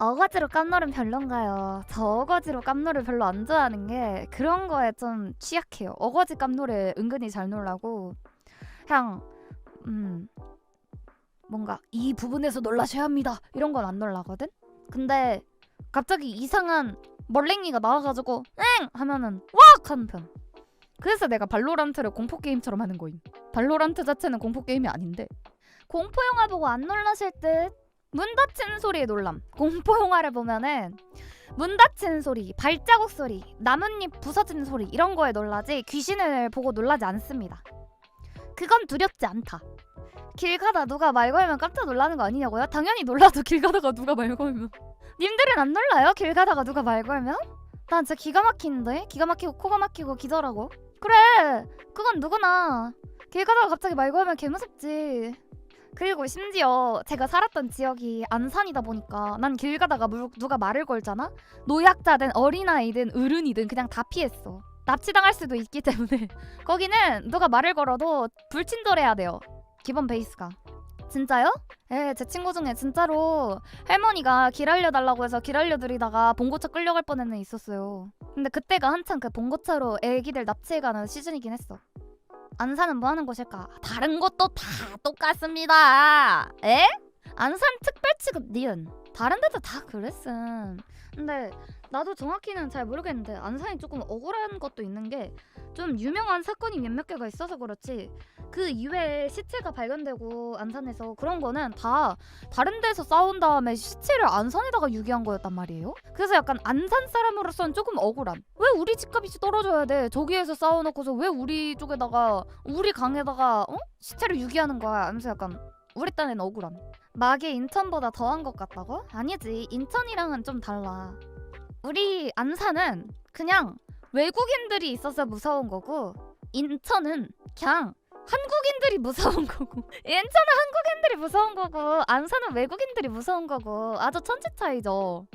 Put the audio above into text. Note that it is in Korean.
어거지로 깜놀은 별론가요? 저 어거지로 깜놀을 별로 안 좋아하는 게 그런 거에 좀 취약해요. 어거지 깜놀에 은근히 잘 놀라고 그냥 음 뭔가 이 부분에서 놀라셔야 합니다 이런 건 안 놀라거든. 근데 갑자기 이상한 멀랭이가 나와가지고 응 하면은 왁 하는 편. 그래서 내가 발로란트를 공포 게임처럼 하는 거임. 발로란트 자체는 공포 게임이 아닌데 공포 영화 보고 안 놀라실 듯. 문 닫히는 소리에 놀람. 공포 영화를 보면은 문 닫히는 소리, 발자국 소리, 나뭇잎 부서지는 소리 이런 거에 놀라지 귀신을 보고 놀라지 않습니다. 그건 두렵지 않다. 길 가다 누가 말 걸면 깜짝 놀라는 거 아니냐고요? 당연히 놀라도 길 가다가 누가 말 걸면. 님들은 안 놀라요? 길 가다가 누가 말 걸면? 난 진짜 기가 막히는데? 기가 막히고 코가 막히고 기절하고. 그래, 그건 누구나 길 가다가 갑자기 말 걸면 개 무섭지. 그리고 심지어 제가 살았던 지역이 안산이다 보니까 난 길 가다가 물- 누가 말을 걸잖아? 노약자든 어린아이든 어른이든 그냥 다 피했어. 납치당할 수도 있기 때문에 거기는 누가 말을 걸어도 불친절해야 돼요. 기본 베이스가. 진짜요? 예, 제 친구 중에 진짜로 할머니가 길 알려달라고 해서 길 알려드리다가 봉고차 끌려갈 애 있었어요. 근데 그때가 한창 그 봉고차로 애기들 납치해가는 시즌이긴 했어. 안산은 뭐 하는 곳일까? 다른 곳도 다 똑같습니다. 에? 안산 특별취급 니은. 다른 데도 다 그랬음. 근데 나도 정확히는 잘 모르겠는데 안산이 조금 억울한 것도 있는 게 좀 유명한 사건이 몇몇 개가 있어서 그렇지 그 이외에 시체가 발견되고 안산에서 그런 거는 다 다른 데서 싸운 다음에 시체를 안산에다가 유기한 거였단 말이에요. 그래서 약간 안산 사람으로서는 조금 억울함. 왜 우리 집값이 떨어져야 돼? 저기에서 싸워놓고서 왜 우리 쪽에다가 우리 강에다가 어? 시체를 유기하는 거야? 하면서 약간 우리 딴엔 억울함. 막이 인천보다 더한 것 같다고? 아니지. 인천이랑은 좀 달라. 우리 안산은 그냥 외국인들이 있어서 무서운 거고 인천은 그냥 한국인들이 무서운 거고 인천은 한국인들이 무서운 거고 안산은 외국인들이 무서운 거고 아주 천지 차이죠.